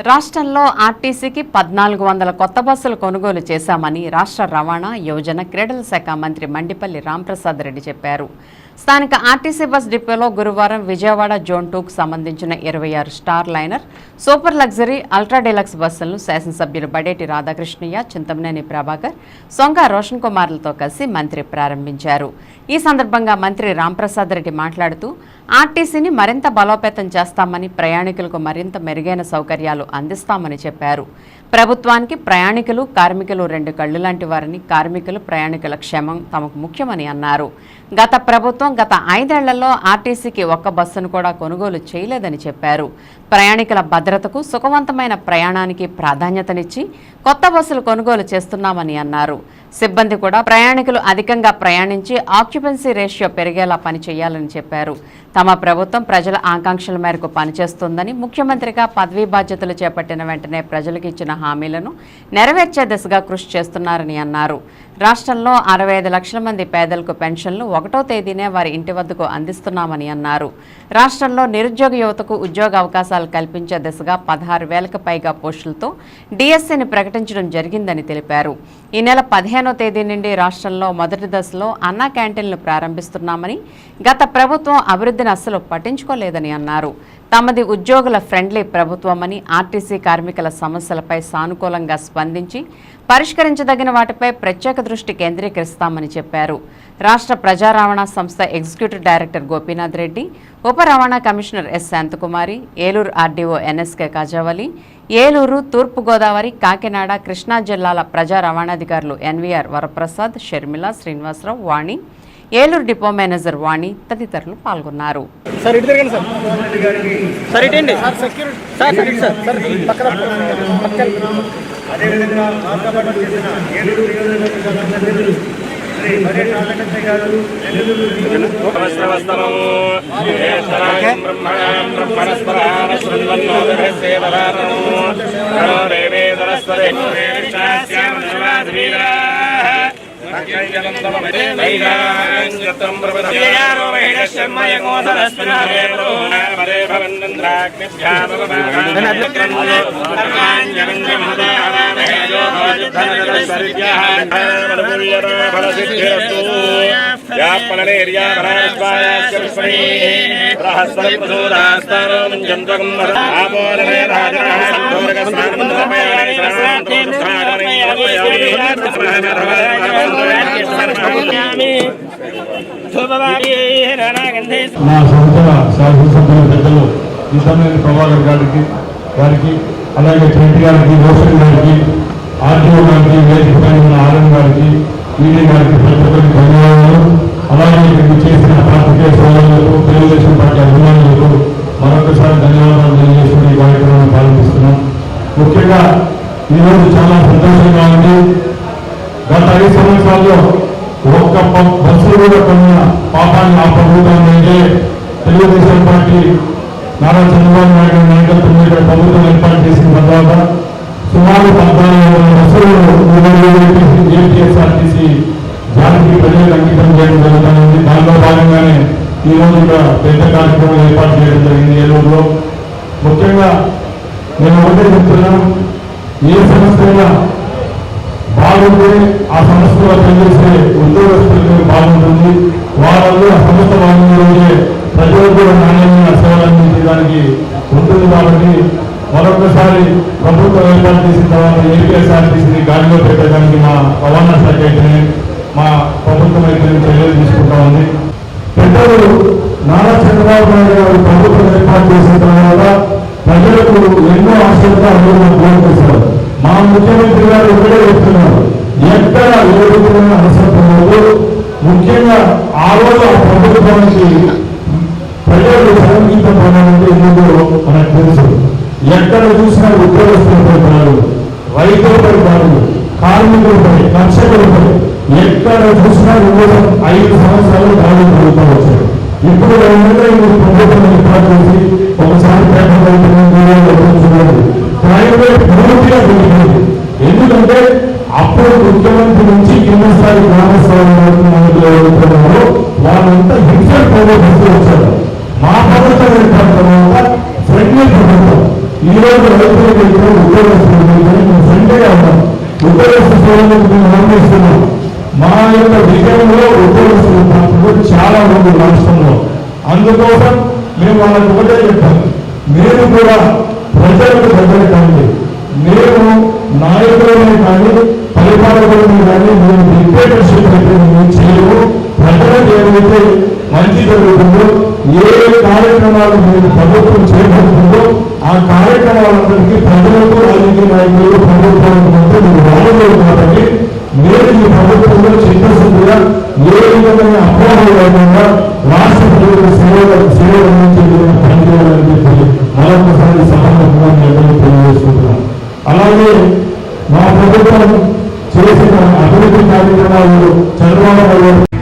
రాష్ట్రంలో ఆర్టీసీకి పద్నాలుగు వందల కొత్త బస్సులు కొనుగోలు చేశామని రాష్ట్ర రవాణా యువజన క్రీడల శాఖ మంత్రి మండిపల్లి రాంప్రసాద్ రెడ్డి చెప్పారు. స్థానిక ఆర్టీసీ బస్ డిపోలో గురువారం విజయవాడ జోన్ టూకు సంబంధించిన ఇరవై ఆరు star liner super luxury ultra deluxe బస్సులను శాసనసభ్యులు బడేటి రాధాకృష్ణయ్య చింతమనేని ప్రభాకర్ సొంగ రోషన్ కుమార్లతో కలిసి మంత్రి ప్రారంభించారు. ఈ సందర్భంగా మంత్రి రాంప్రసాద్ రెడ్డి మాట్లాడుతూ ఆర్టీసీని మరింత బలోపేతం చేస్తామని ప్రయాణికులకు మరింత మెరుగైన సౌకర్యాలు అందిస్తామని చెప్పారు. ప్రభుత్వానికి ప్రయాణికులు కార్మికులు రెండు కళ్ళు లాంటి వారని కార్మికులు ప్రయాణికుల క్షేమం తమకు ముఖ్యమని అన్నారు. గత ప్రభుత్వం గత ఐదేళ్ళలో ఆర్టీసీకి ఒక్క బస్సును కూడా కొనుగోలు చేయలేదని చెప్పారు. ప్రయాణికుల భద్రతకు సుఖవంతమైన ప్రయాణానికి ప్రాధాన్యతనిచ్చి కొత్త బస్సులు కొనుగోలు చేస్తున్నామని అన్నారు. సిబ్బంది కూడా ప్రయాణికులు అధికంగా ప్రయాణించి ఆక్యుపెన్సీ రేషియో పెరిగేలా పనిచేయాలని చెప్పారు. తమ ప్రభుత్వం ప్రజల ఆకాంక్షల మేరకు పనిచేస్తుందని ముఖ్యమంత్రిగా పదవీ బాధ్యతలు చేపట్టిన వెంటనే ప్రజలకు ఇచ్చిన హామీలను నెరవేర్చే దిశగా కృషి చేస్తున్నారని అన్నారు. రాష్ట్రంలో అరవై ఐదు లక్షల మంది పేదలకు పెన్షన్లు ఒకటో తేదీనే వారి ఇంటి వద్దకు అందిస్తున్నామని అన్నారు. రాష్ట్రంలో నిరుద్యోగ యువతకు ఉద్యోగ అవకాశాలు కల్పించే దిశగా పదహారు వేలకు పైగా పోస్టులతో డిఎస్సీని ప్రకటించడం జరిగిందని తెలిపారు. ఈ నెల పదిహేనో తేదీ నుండి రాష్ట్రంలో మొదటి దశలో అన్నా క్యాంటీన్లు ప్రారంభిస్తున్నామని గత ప్రభుత్వం అభివృద్ధిని అస్సలు పట్టించుకోలేదని అన్నారు. తమది ఉద్యోగుల ఫ్రెండ్లీ ప్రభుత్వమని ఆర్టీసీ కార్మికుల సమస్యలపై సానుకూలంగా స్పందించి పరిష్కరించదగిన వాటిపై ప్రత్యేక దృష్టి కేంద్రీకరిస్తామని చెప్పారు. రాష్ట్ర ప్రజా రవాణా సంస్థ ఎగ్జిక్యూటివ్ డైరెక్టర్ గోపీనాథ్ రెడ్డి ఉప రవాణా commissioner S Shanthakumari Eluru RDO NSK Kajavali Eluru Thoorpu Godavari Kakinada Krishna జిల్లాల ప్రజా రవాణాధికారులు NVR Varaprasad Sharmila Srinivasarao Vani Eluru depot manager Vani తదితరులు పాల్గొన్నారు. అదేవిధంగా చేసిన ఏలూరు నియోజకవర్గ సభ్యులు శ్రీ మర్రి రాధాకృష్ణ గారు నెల్లూరు నియోజకవర్గ నా సొంత శాసనసభ్యుల పెద్దలు నిజమైన ప్రభాకర్ గారికి గారికి అలాగే ట్రెంట్ గారికి రోషన్ గారికి ఆర్టీఓ గారికి వేదిక పైన ఉన్న ఆర్ఎం గారికి ఈడీ గారికి ప్రతి ఒక్కరికి ధన్యవాదాలు. అలాగే ఇక్కడికి చేసిన పాత్రికేయ సోదరులకు తెలుగుదేశం పార్టీ అభిమానులకు మరొకసారి ధన్యవాదాలు తెలియజేసుకుని ఈ కార్యక్రమాన్ని ప్రారంభిస్తున్నాం. ముఖ్యంగా ఈరోజు చాలా సంతోషంగా ఉంది. గత ఐదు సంవత్సరాల్లో ఒక్క బస్సులు కూడా కొన్న పాపాన్ని ఆ ప్రభుత్వం అంటే తెలుగుదేశం పార్టీ నారా చంద్రబాబు నాయుడు నాయకత్వం మీద ప్రభుత్వం ఏర్పాటు చేసిన తర్వాత సుమారు పద్నాలుగు బస్సులు ఏపీఎస్ఆర్టీసీ జాతికి ప్రజలకు అంకితం చేయడం జరుగుతుంది దానిలో భాగంగానే ఈ రోజు కూడా పెద్ద కార్యక్రమం ఏర్పాటు చేయడం జరిగింది. ఏలూరులో ముఖ్యంగా నేను ఒకటే చెప్తున్నాను. ఏ సంస్థ అయినా బాగుంటే ఆ సంస్థలో పనిచేసే ఉద్యోగస్తులకి బాగుంటుంది. వాళ్ళలో ఆ సంస్థ బాగుండే రోజే ప్రజలకు నాణ్యమైన సేవలు అందించడానికి ఉంటుంది కాబట్టి మరొకసారి ప్రభుత్వం ఏర్పాటు చేసిన తర్వాత ఏపీఎస్ఆర్టీసీని గాలిలో పెట్టడానికి మా రవాణా శాఖ అయితేనే మా ప్రభుత్వం అయితే చర్యలు తీసుకుంటా ఉంది. పెద్దలు నారా చంద్రబాబు నాయుడు గారు ప్రభుత్వం ఏర్పాటు చేసిన తర్వాత ప్రజలకు ఎన్నో ఆశలతో అనుభవం ముఖ్యమంత్రి గారు ఇక్కడే చెప్తున్నారు. ఎక్కడ ఏ విధమైన అవసరం లేదు. ముఖ్యంగా ఆ రోజు ఆ ప్రభుత్వానికి ప్రజలు సంగీతం పడాలంటే ఎందుకో మనకు తెలుసు. ఎక్కడ చూసినా ఉద్యోగస్తులపై కాదు రైతులపై కాదు కార్మికులపై కక్షకులపై ఎక్కడ చూసినా వివిధ ఐదు సంవత్సరాలు దాడులు జరుగుతూ వచ్చాయి ఇప్పుడు రెండుగా ప్రభుత్వం ఏర్పాటు చేసి ఒకసారి ప్రైవేట్ పూర్తిగా జరిగింది ఎందుకంటే అప్పుడు ముఖ్యమంత్రి నుంచి కింద స్థాయి గ్రామ స్థాయి వాళ్ళంతా హిట్లర్ ప్రభుత్వం వచ్చారు. మా ప్రభుత్వం ఏర్పడిన తర్వాత ఫ్రెండ్లీ ప్రభుత్వం. ఈ రోజు రైతులకు అయితే ఉద్యోగస్తులకు మేము ఉన్నాం ఉద్యోగస్తు సేవలకు మేము నిర్ణయిస్తున్నాం మా యొక్క విజయంలో ఉద్యోగస్తులు చాలా ఉంది రాష్ట్రంలో అందుకోసం మేము వాళ్ళకి ఒకటే చెప్పాం మీరు కూడా ప్రజలకు దగ్గర కండి మేము నాయకులమే కానీ పరిపాలకులమే కానీ మేము డిక్టేటర్షిప్ అయితే మేము చేయము. ప్రజలకు ఏదైతే మంచి జరుగుతుందో ఏ కార్యక్రమాలు మీరు ప్రభుత్వం చేయబడుతుందో ఆ కార్యక్రమాలందరికీ ప్రజలకు రాజకీయ నాయకులు ప్రభుత్వానికి మధ్య మీరు వాడలేదు కాబట్టి మీరు ఈ ప్రభుత్వంలో చిత్తశుద్ధిగా ఏ విధమైన అపోహలు లేకుండా రాష్ట్ర ప్రజలకు సేవ సేవ అందించే విధంగా పనిచేయాలని చెప్పి మరొకసారి సభాముఖంగా అలాగే మా ప్రభుత్వం చేసిన అభివృద్ధి కార్యక్రమాలు చంద్రబాబు నాయుడు